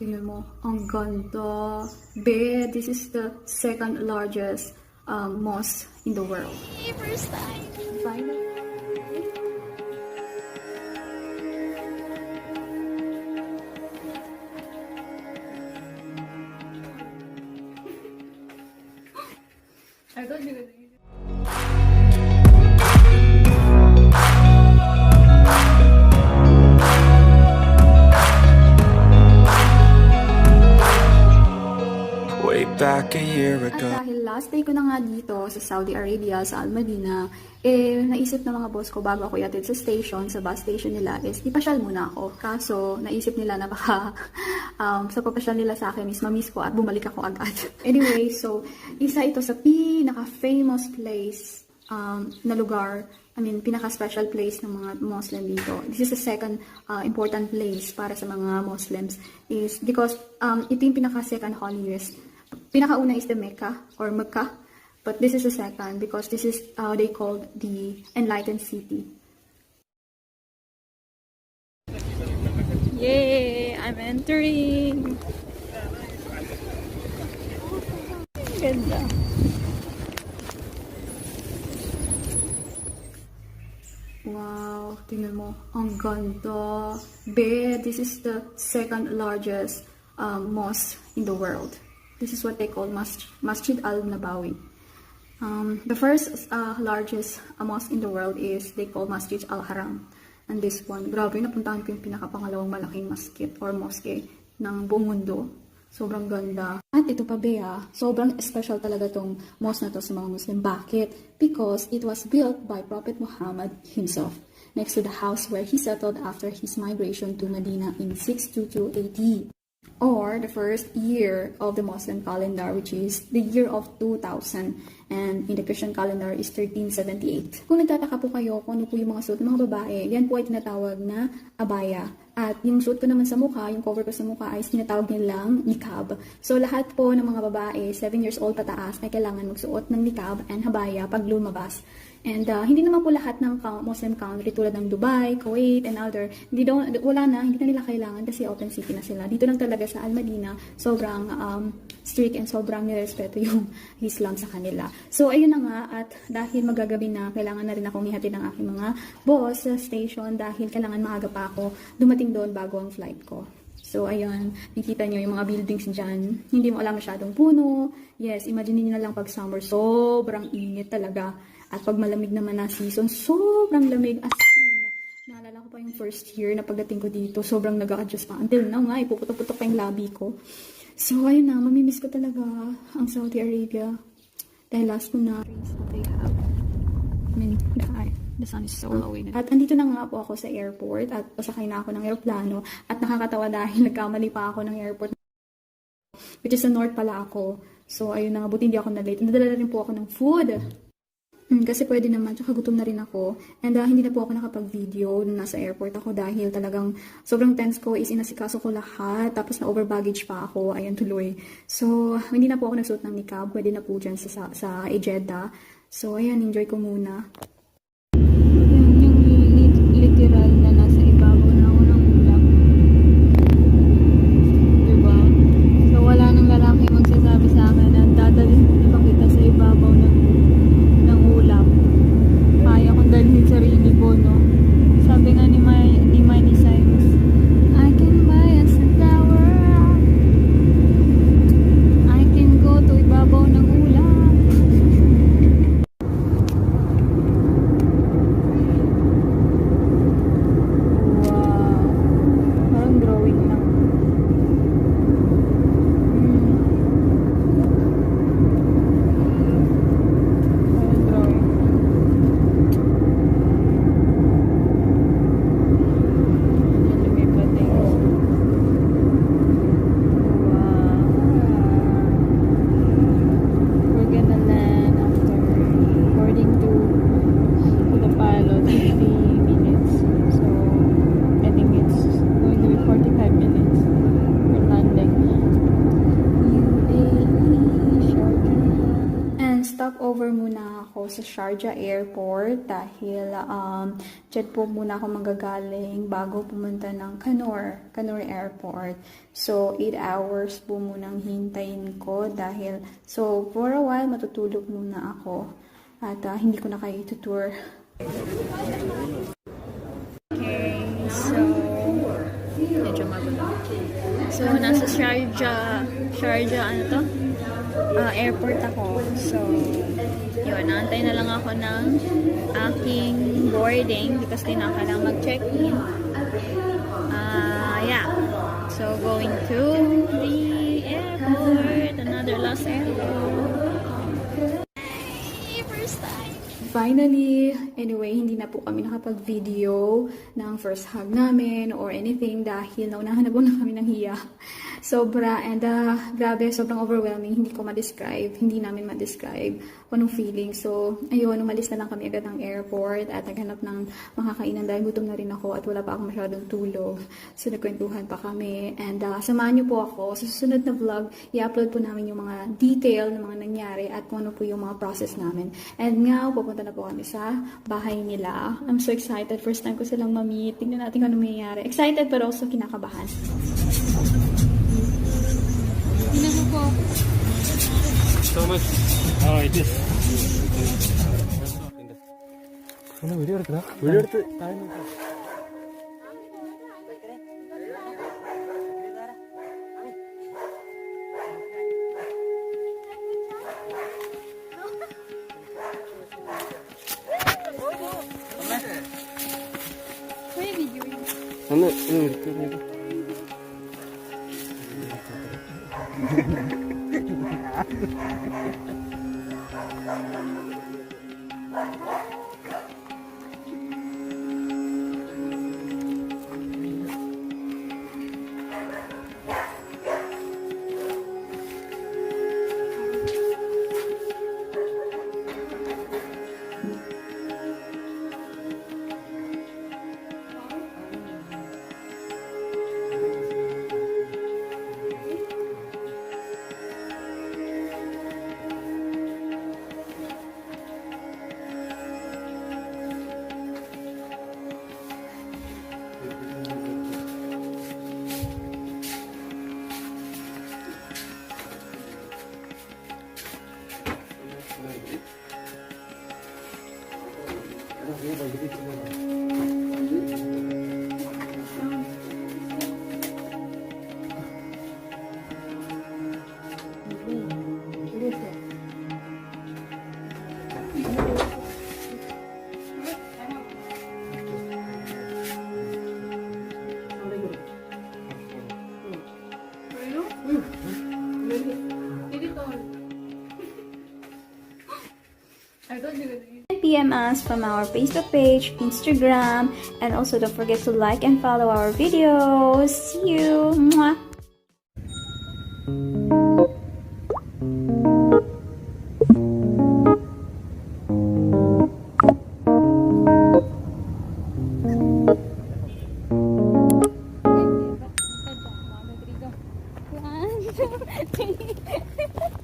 tingnan mo. Ang ganda. Be, this is the second largest um, mosque in the world. First time. Finally. I back a year At ago. dahil last day ko na nga dito sa Saudi Arabia, sa Al Madina, eh, naisip ng mga boss ko bago ako yatid sa station, sa bus station nila, is ipasyal muna ako. Kaso, naisip nila na baka um, sa papasyal nila sa akin is mamiss ko at bumalik ako agad. anyway, so, isa ito sa pinaka-famous place um, na lugar, I mean, pinaka-special place ng mga Muslim dito. This is the second uh, important place para sa mga Muslims is because um, ito yung pinaka-second holiest pinakauna is the Mecca or Mecca, but this is the second because this is uh, they called the enlightened city. Yay! I'm entering! Ganda. Wow, tingnan mo, ang ganda. Be, this is the second largest um, mosque in the world. This is what they call Mas- Masjid Al-Nabawi. Um, the first uh, largest uh, mosque in the world is they call Masjid Al-Haram. And this one, grabe, napuntahan ko yung pinakapangalawang malaking masjid or mosque ng buong mundo. Sobrang ganda. At ito pa, Bea, sobrang special talaga tong mosque na to sa mga Muslim. Bakit? Because it was built by Prophet Muhammad himself next to the house where he settled after his migration to Medina in 622 AD or the first year of the Muslim calendar, which is the year of 2000, and in the Christian calendar is 1378. Kung nagtataka po kayo kung ano po yung mga suot ng mga babae, yan po ay tinatawag na abaya. At yung suot ko naman sa mukha, yung cover ko sa mukha ay tinatawag nilang nikab. So lahat po ng mga babae, 7 years old pataas, ay kailangan magsuot ng nikab and habaya pag lumabas. And uh, hindi naman po lahat ng Muslim country tulad ng Dubai, Kuwait, and other, hindi daw, wala na, hindi na nila kailangan kasi open city na sila. Dito lang talaga sa Al Madina, sobrang um, strict and sobrang nirespeto yung Islam sa kanila. So, ayun na nga, at dahil magagabi na, kailangan na rin akong ihatid ng aking mga boss sa station dahil kailangan maaga pa ako dumating doon bago ang flight ko. So, ayun, nakikita nyo yung mga buildings dyan. Hindi mo alam masyadong puno. Yes, imagine niyo na lang pag summer, sobrang init talaga. At pag malamig naman na season, sobrang lamig. As in, naalala ko pa yung first year na pagdating ko dito, sobrang nag-a-adjust pa. Until now nga, ipuputok-putok pa yung labi ko. So, ayun na, mamimiss ko talaga ang Saudi Arabia. Dahil last ko na race that they have. I mean, the, the sun is so low in it. At andito na nga po ako sa airport at pasakay na ako ng aeroplano. At nakakatawa dahil nagkamali pa ako ng airport which is sa north pala ako. So, ayun na nga, buti hindi ako na-late. Nadala rin po ako ng food. Mm, kasi pwede naman, tsaka gutom na rin ako. And ah, hindi na po ako nakapag-video nasa airport ako dahil talagang sobrang tense ko is inasikaso ko lahat. Tapos na over baggage pa ako, ayan tuloy. So, hindi na po ako nagsuot ng niqab. Pwede na po dyan sa, sa, sa Ejeda. So, ayan, enjoy ko muna. Yan yung li- literal na nasa ibabaw na ako ng ulap. Diba? So, wala nang lalaki magsasabi sa akin na dadalhin pa kita sa ibabaw ng, ng ulap. Kaya kong dalhin sarili ko, no? Sabi nga ni, My, ni Miley Cyrus, I can buy us a flower. I can go to ibabaw ng ulap. Sa Sharjah Airport dahil um, dyan po muna ako manggagaling bago pumunta ng Kanor, Kanor Airport. So, 8 hours po munang hintayin ko dahil, so, for a while, matutulog muna ako at ah, hindi ko na kayo itutour. Okay, so, medyo magulo. So, nasa Sharjah, Sharjah, ano to? Ah, airport ako. So, yun, naantay na lang ako ng aking boarding because di na kailangan mag-check-in. Ah, yeah. So, going to the airport, another Los Airport. Yay, first time! Finally, anyway, hindi na po kami nakapag-video ng first hug namin or anything dahil naunahan na po na kami ng hiya. Sobra, and uh, grabe, sobrang overwhelming. Hindi ko ma-describe, hindi namin ma-describe anong feeling. So, ayun, umalis na lang kami agad ng airport at naghanap ng makakainan dahil gutom na rin ako at wala pa akong masyadong tulog. So, nagkwentuhan pa kami. And uh, samahan niyo po ako sa susunod na vlog. I-upload po namin yung mga detail ng mga nangyari at kung ano po yung mga process namin. And nga, pupunta na po kami sa bahay nila. I'm so excited. First time ko silang ma-meet. Tingnan natin kung ano mangyayari. Excited pero also kinakabahan. so much. ഒന്ന് എടുത്തു. Ha, ha, ha. 알던지거든. PM us from our Facebook page, Instagram, and also don't forget to like and follow our videos. See you! Mwah.